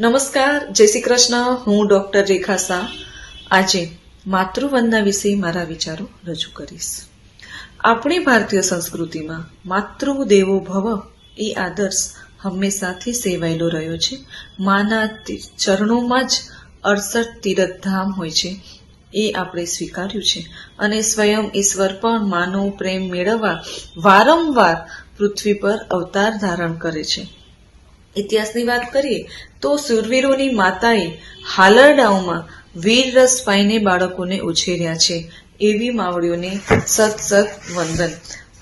નમસ્કાર, જય શ્રી કૃષ્ણ. હું ડોક્ટર રેખા શાહ. આજે માતૃવંદના વિશે મારા વિચારો રજૂ કરીશ. આપણી ભારતીય સંસ્કૃતિમાં માતૃ દેવો ભવ એ આદર્શ હંમેશાથી સેવાયેલો રહ્યો છે. માના ચરણોમાં જ અડસઠ તીરથધામ હોય છે. એ આપણે સ્વીકાર્યું છે. અને સ્વયં ઈશ્વર પણ માનો પ્રેમ મેળવવા વારંવાર પૃથ્વી પર અવતાર ધારણ કરે છે. ઇતિહાસની વાત કરીએ, તો સુરવીરોની માતાએ હાલરડાઓમાં વીર રસ પાઈને બાળકોને ઉછેર્યા છે. એવી માવડીઓને સત સત વંદન.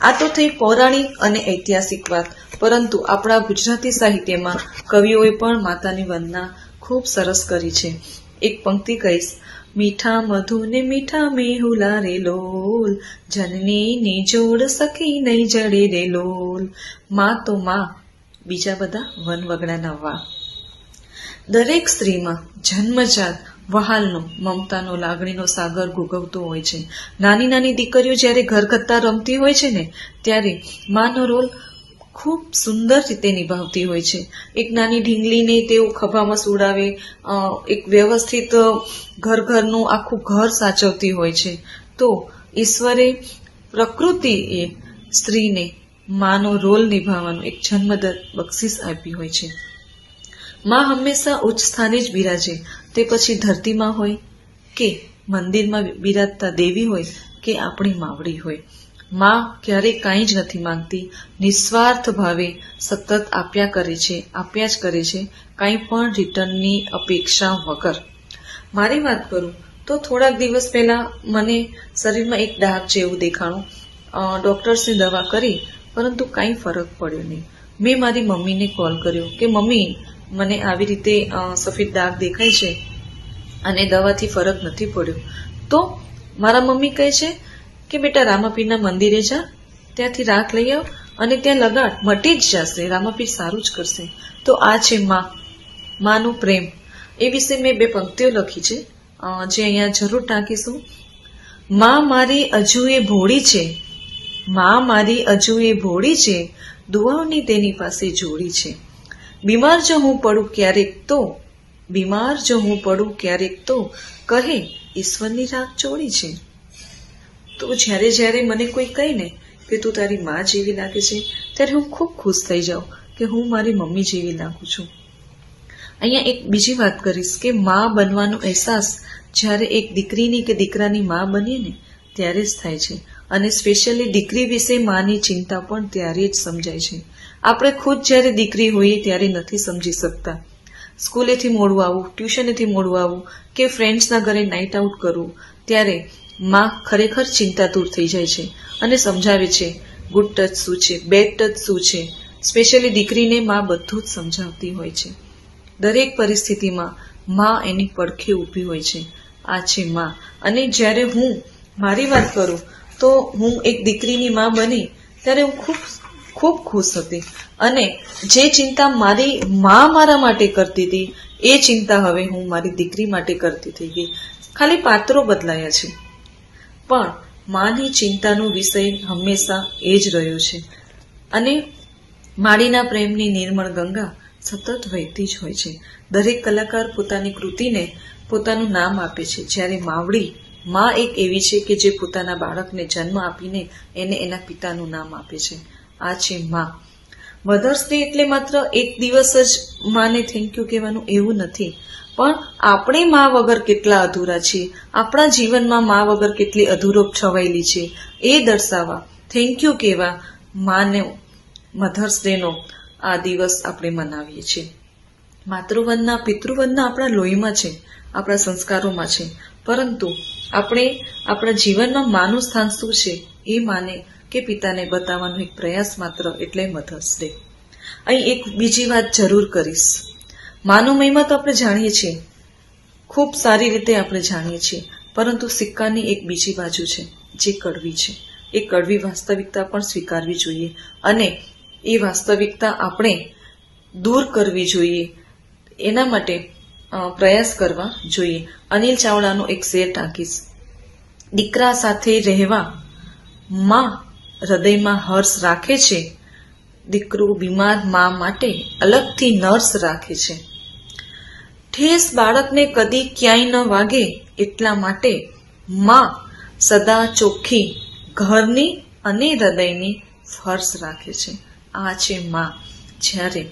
આ તો થઈ પૌરાણિક અને ઐતિહાસિક વાત, પરંતુ આપણા ગુજરાતી સાહિત્યમાં કવિઓએ પણ માતાની વંદના ખૂબ સરસ કરી છે. એક પંક્તિ કહીશ, મીઠા મધુ ને મીઠા મેહુલા રે લોલ, જનની ને જોડ સખી નહીં જડે રે લોલ. માં તો માં બીજા બધા વન વગડાના વા દરેક સ્ત્રીમાં જન્મજાત વહાલનો, મમતાનો, લાગણીનો સાગર ગુગવતો હોય છે. નાની નાની દીકરીઓ જ્યારે ઘરકત્તા રમતી હોય છે ને, ત્યારે માનો રોલ ખૂબ સુંદર રીતે નિભાવતી હોય છે. એક નાની ઢીંગલીને તેઓ ખભામાં સુડાવે એક વ્યવસ્થિત ઘર ઘરનું આખું ઘર સાચવતી હોય છે. તો ઈશ્વરે પ્રકૃતિએ સ્ત્રીને માનો રોલ નિભાવવાનું એક જન્મદર બક્ષિસ આપી હોય છે. માં હંમેશા ઉચ્ચ સ્થાને જ બિરાજે. તે પછી ધરતીમાં હોય કે મંદિરમાં બિરાજતા દેવી હોય કે આપણી માવડી હોય. માં ક્યારેય કાંઈ જ નથી માંગતી. નિસ્વાર્થ ભાવે સતત આપ્યા કરે છે, આપ્યા જ કરે છે, કાંઈ પણ રિટર્નની અપેક્ષા વગર. મારી વાત કરું તો થોડાક દિવસ પહેલા મને શરીરમાં એક ડાઘ જેવું દેખાણું ડોક્ટર્સને દવા કરી પરંતુ કાંઈ ફરક પડ્યો નહીં. મેં મારી મમ્મીને કોલ કર્યો કે, મમ્મી, મને આવી રીતે સફેદ દાગ દેખાય છે અને દવાથી ફરક નથી પડ્યો. તો મારા મમ્મી કહે છે કે, બેટા, રામાપીરના મંદિરે જા, ત્યાંથી રાખ લઈ આવ અને ત્યાં લગાડ, મટી જ જશે, રામાપીર સારું જ કરશે. તો આ છે માં, માનું પ્રેમ. એ વિશે મેં બે પંક્તિઓ લખી છે. જે અહીંયા જરૂર ટાંકીશું. માં મારી અજુએ ભોળી છે માં મારી હજુ એ ભોળી છે, દુઆઓની તેની પાસે જોડી છે. બીમાર જો હું પડું ક્યારેક તો, બીમાર જો હું પડું ક્યારેક તો, કહે, ઈશ્વરની રાખ ચોળી છે. તો જ્યારે જ્યારે મને કોઈ કહી ને કે તું તારી માં જેવી લાગે છે, ત્યારે હું ખૂબ ખુશ થઈ જાઉં કે હું મારી મમ્મી જેવી લાગું છું. અહીંયા એક બીજી વાત કરીશ કે માં બનવાનો અહેસાસ જ્યારે એક દીકરીની કે દીકરાની માં બનીએ ને, ત્યારે જ થાય છે. અને સ્પેશિયલી દીકરી વિશે માની ચિંતા પણ ત્યારે જ સમજાય છે. આપણે ખુદ જ્યારે દીકરી હોઈએ ત્યારે નથી સમજી શકતા. સ્કૂલેથી મોડું આવવું ટ્યુશનેથી મોડું આવવું કે ફ્રેન્ડ્સના ઘરે નાઇટ આઉટ કરવું, ત્યારે માં ખરેખર ચિંતા દૂર થઈ જાય છે અને સમજાવે છે ગુડ ટચ શું છે? બેડ ટચ શું છે? સ્પેશિયલી દીકરીને માં બધું જ સમજાવતી હોય છે. દરેક પરિસ્થિતિમાં માં એની પડખે ઊભી હોય છે. આ છે માં. અને જ્યારે હું મારી વાત કરું તો હું એક દીકરીની માં બની, ત્યારે હું ખૂબ ખૂબ ખુશ હતી. અને જે ચિંતા મારી માં મારા માટે કરતી હતી, એ ચિંતા હવે હું મારી દીકરી માટે કરતી થઈ ગઈ. ખાલી પાત્રો બદલાયા છે. પણ માની ચિંતાનો વિષય હંમેશા એ જ રહ્યો છે. અને માડીના પ્રેમની નિર્મળ ગંગા સતત વહેતી જ હોય છે. દરેક કલાકાર પોતાની કૃતિને પોતાનું નામ આપે છે. જ્યારે માવડી માં એક એવી છે કે જે પોતાના બાળકને જન્મ આપીને એને એના પિતાનું નામ આપે છે. આ છે માં. મધર્સ ડે એટલે માત્ર એક દિવસ જ માને થેન્ક યુ કહેવાનું એવું નથી. પણ આપણે મા વગર કેટલા અધૂરા છીએ? આપણા જીવનમાં મા વગર કેટલી અધૂરોપ છવાયેલી છે? એ દર્શાવવા થેન્ક યુ કહેવા, માને મધર્સ ડેનો આ દિવસ આપણે મનાવીએ છીએ. માતૃવંદના, પિતૃવંદના આપણા લોહીમાં છે, આપણા સંસ્કારોમાં છે. પરંતુ આપણે આપણા જીવનમાં માનું સ્થાન શું છે એ માને કે પિતાને બતાવવાનો એક પ્રયાસ માત્ર એટલે મધર્સ ડે અહીં એક બીજી વાત જરૂર કરીશ. માનો મહિમા તો આપણે જાણીએ છીએ. ખૂબ સારી રીતે આપણે જાણીએ છીએ. પરંતુ સિક્કાની એક બીજી બાજુ છે, જે કડવી છે. એ કડવી વાસ્તવિકતા પણ સ્વીકારવી જોઈએ. અને એ વાસ્તવિકતા આપણે દૂર કરવી જોઈએ. એના માટે પ્રયાસ કરવા જોઈએ. અનિલ ચાવડાનો એક શેર ટાંકીશ. દીકરા સાથે રહેવા માં હૃદયમાં હર્ષ રાખે છે. દીકરો બીમાર મા માટે અલગથી નર્સ રાખે છે. ઠેસ બાળકને કદી ક્યાંય ન વાગે એટલા માટે માં સદા ચોખ્ખી ઘરની અને હૃદયની ફર્શ રાખે છે. આ છે માં. જ્યારે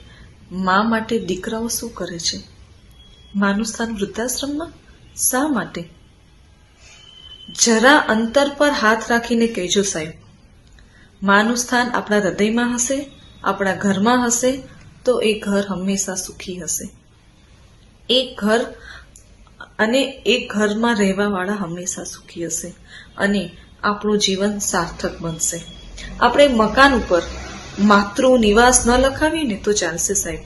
માં માટે દીકરાઓ શું કરે છે? માનું સ્થાન વૃદ્ધાશ્રમમાં? શા માટે? જરા અંતર પર હાથ રાખીને કહેજો સાહેબ. માનું સ્થાન આપણા હૃદયમાં હશે, આપણા ઘરમાં હશે, તો એ ઘર હંમેશા સુખી હશે. એક ઘર અને એક ઘરમાં રહેવાવાળા હંમેશા સુખી હશે અને આપણું જીવન સાર્થક બનશે. આપણે મકાન ઉપર માતૃ નિવાસ ન લખાવીને તો ચાલશે સાહેબ.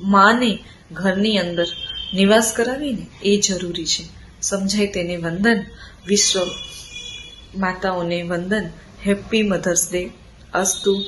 માને ઘરની અંદર નિવાસ કરાવીને એ જરૂરી છે. સમજાય તેને વંદન. વિશ્વ માતાઓને વંદન. હેપી મધર્સ ડે અસ્તુ.